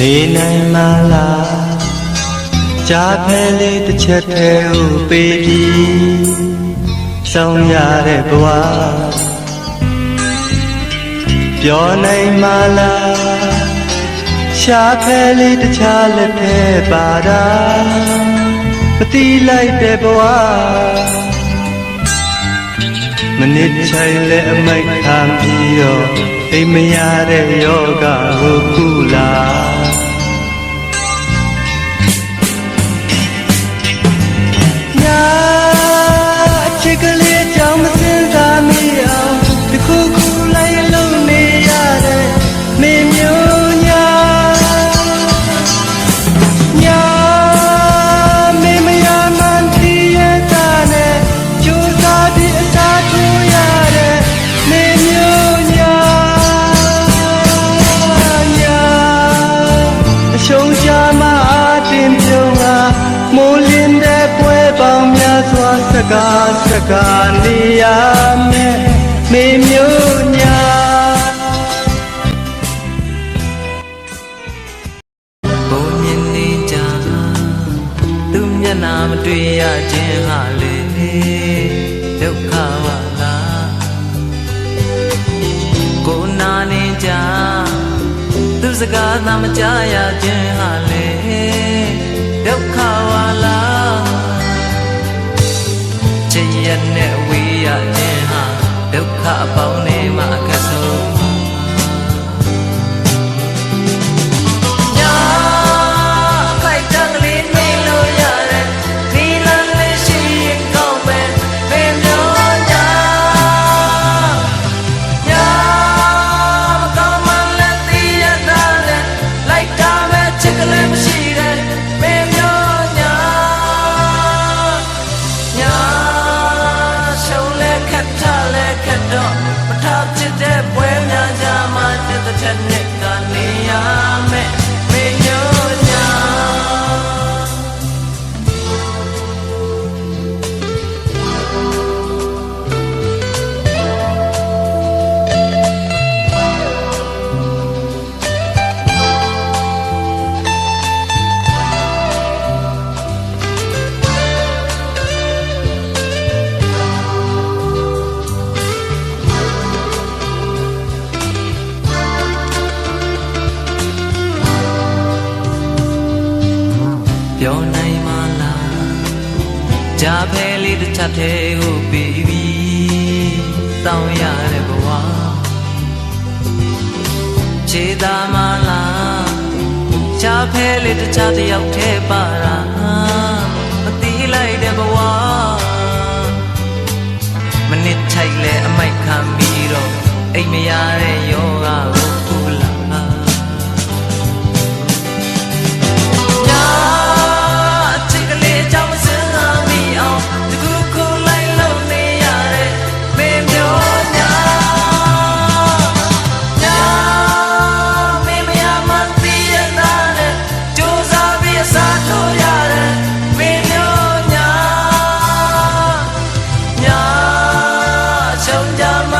နေနိုင်မလားကြားဖဲလေးတစ်ချက်တည်းကိုပေးပြီးဆောင်ရတဲ့ဘဝပြောနိုင်မလားရှားဖဲလေးတစ်ခြားလက်ထဲပါတာမတိလိုက်တဲ့ဘဝမနစ်ချိုင်လဲအမိုက်ခံပြီးတော့အိမ်မရတဲ့ယောဂကိုကုလား ရှုံးချမှအတင်ပြုံးလာမိုးလင်းတဲ့ပွဲပေါင်းများစွာစကားစကားနေရမယ်မင်းမျိုးညာဘုံမြင်နေကြသူမျက်နာမတွေ့ရခြင်းဟာလေဒုက္ခဝလားကိုနာနေကြသူ စကားသာမကြားရခြင်းဟာလေဒုက္ခဝလားချစ်ရနဲ့ဝေးရခြင်းဟာဒုက္ခအပေါင်းနဲ့မှအခက်ဆုံး တ ပြောနိုင်မလားကြာဖဲလေးတစ်ချက်တည်းကိုပြီးပြီးတောင်းရတဲ့ဘဝခြေသာမလားကြာဖဲလေးတစ်ချက်တယောက်တည်းပါတာ ချုံ